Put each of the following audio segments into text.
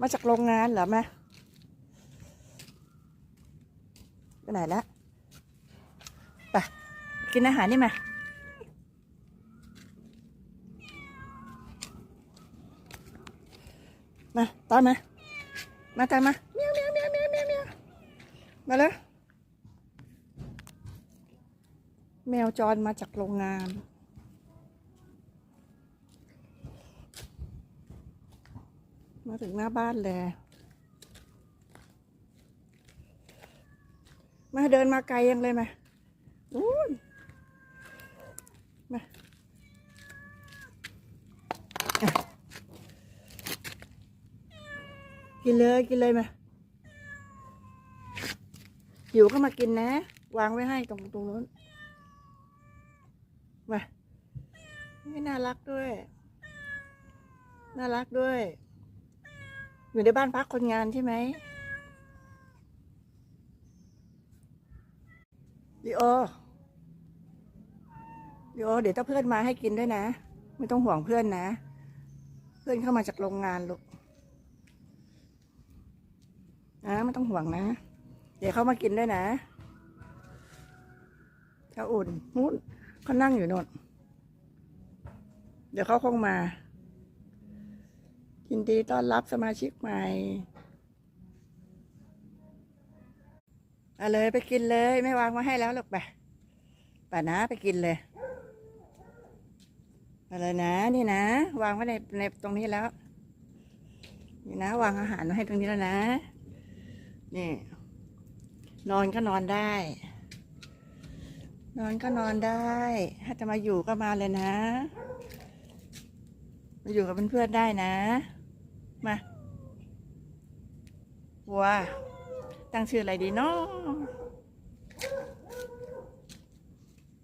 มาจากโรงงานเหรอแม่ไปไหนละไปกินอาหารนี่มามาตามมา มาตามมาเมียวเมียวเมียวเมียวเมียวเมียวมาเลยแมวจรมาจากโรงงาน มาถึงหน้าบ้านเลยมาเดินมาไกลยังเลยมานู้นมาอะกินเลยกินเลยมาหิวก็มากินนะ วางไว้ให้ตรงตรงนู้นมาไม่น่ารักด้วย น่ารักด้วย อยู่ในบ้านพักคนงานใช่ไหมดิโอดิโอเดี๋ยวถ้าเพื่อนมาให้กินด้วยนะ ไม่ต้องห่วงเพื่อนนะ เพื่อนเข้ามาจากโรงงานลูกนะไม่ต้องห่วงนะ เดี๋ยวเขามากินด้วยนะเขาอุ่นนู้นเขานั่งอยู่โน่นเดี๋ยวเขาคงมา ยินดีต้อนรับสมาชิกใหม่เอาเลยไปกินเลยไม่วางมาให้แล้วหรอกไปป่านะไปกินเลยเอาเลยนะนี่นะ วางไว้ในในตรงนี้แล้ว นี่นะ วางอาหารไว้ให้ตรงนี้แล้วนะ นี่ นอนก็นอนได้ นอนก็นอนได้ ถ้าจะมาอยู่ก็มาเลยนะ มาอยู่กับเพื่อนๆได้นะ มาวัวตั้งชื่ออะไรดีเนาะ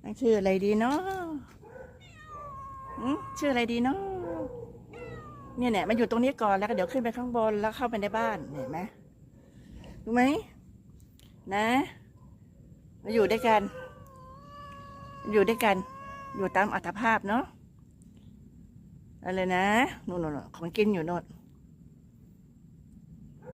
ตั้งชื่ออะไรดีเนาะอืมชื่ออะไรดีเนาะเนี่ยเนี่ยมันอยู่ตรงนี้ก่อนแล้วก็เดี๋ยวขึ้นไปข้างบนแล้วเข้าไปในบ้านเห็นไหมรู้ไหมนะมาอยู่ด้วยกัน อยู่ด้วยกัน อยู่ตามอัตภาพเนาะอะไรนะนู่นๆๆของกินอยู่โน่น